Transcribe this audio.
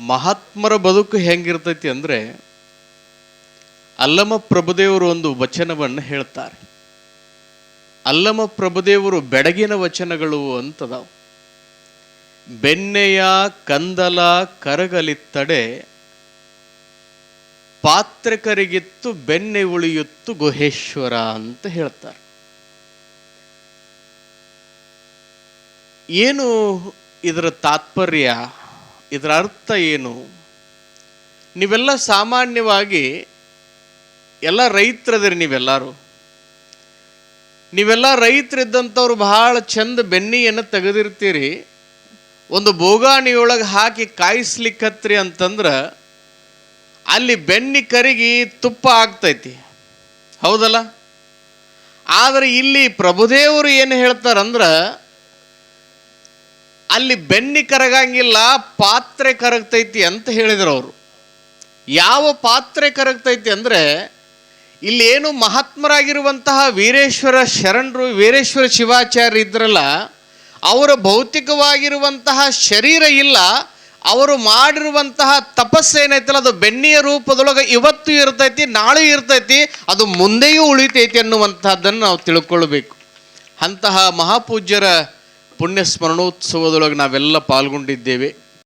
ಮಹಾತ್ಮರ ಬದುಕು ಹೆಂಗಿರ್ತೈತಿ ಅಂದರೆ ಅಲ್ಲಮ ಪ್ರಭುದೇವರು ಒಂದು ವಚನವನ್ನು ಹೇಳ್ತಾರೆ. ಅಲ್ಲಮ ಪ್ರಭುದೇವರು ಬೆಡಗಿನ ವಚನಗಳು ಅಂತದಾವು. ಬೆನ್ನೆಯ ಕಂದಲ ಕರಗಲಿತ್ತಡೆ ಪಾತ್ರೆ ಕರಿಗಿತ್ತು ಬೆನ್ನೆ ಉಳಿಯುತ್ತು ಗುಹೇಶ್ವರ ಅಂತ ಹೇಳ್ತಾರೆ. ಏನು ಇದರ ತಾತ್ಪರ್ಯ? ಇದರ ಅರ್ಥ ಏನು? ನೀವೆಲ್ಲ ಸಾಮಾನ್ಯವಾಗಿ ಎಲ್ಲ ರೈತರದಿರಿ ನೀವೆಲ್ಲರೂ. ನೀವೆಲ್ಲ ರೈತರಿದ್ದಂಥವ್ರು ಬಹಳ ಚಂದ ಬೆನ್ನಿಯನ್ನು ತೆಗೆದಿರ್ತೀರಿ. ಒಂದು ಬೋಗಾಣಿಯೊಳಗೆ ಹಾಕಿ ಕಾಯಿಸ್ಲಿಕ್ಕತ್ರಿ ಅಂತಂದ್ರೆ ಅಲ್ಲಿ ಬೆನ್ನಿ ಕರಿಗಿ ತುಪ್ಪ ಆಗ್ತೈತಿ. ಹೌದಲ್ಲ? ಆದರೆ ಇಲ್ಲಿ ಪ್ರಭುದೇವರು ಏನು ಹೇಳ್ತಾರಂದ್ರೆ ಅಲ್ಲಿ ಬೆನ್ನಿ ಕರಗಂಗಿಲ್ಲ, ಪಾತ್ರೆ ಕರಗ್ತೈತಿ ಅಂತ ಹೇಳಿದರು ಅವರು. ಯಾವ ಪಾತ್ರೆ ಕರಗ್ತೈತಿ ಅಂದರೆ ಇಲ್ಲೇನು ಮಹಾತ್ಮರಾಗಿರುವಂತಹ ವೀರೇಶ್ವರ ಶರಣರು, ವೀರೇಶ್ವರ ಶಿವಾಚಾರ್ಯ ಇದ್ರಲ್ಲ, ಅವರ ಭೌತಿಕವಾಗಿರುವಂತಹ ಶರೀರ ಇಲ್ಲ, ಅವರು ಮಾಡಿರುವಂತಹ ತಪಸ್ಸೇನೈತಲ್ಲ ಅದು ಬೆನ್ನಿಯ ರೂಪದೊಳಗೆ ಇವತ್ತು ಇರ್ತೈತಿ, ನಾಳೆ ಇರ್ತೈತಿ, ಅದು ಮುಂದೆಯೂ ಉಳಿತೈತಿ ಅನ್ನುವಂತಹದ್ದನ್ನು ನಾವು ತಿಳ್ಕೊಳ್ಬೇಕು. ಅಂತಹ ಮಹಾಪೂಜ್ಯರ ಪುಣ್ಯ ಸ್ಮರಣೋತ್ಸವದೊಳಗೆ ನಾವೆಲ್ಲ ಪಾಲ್ಗೊಂಡಿದ್ದೇವೆ.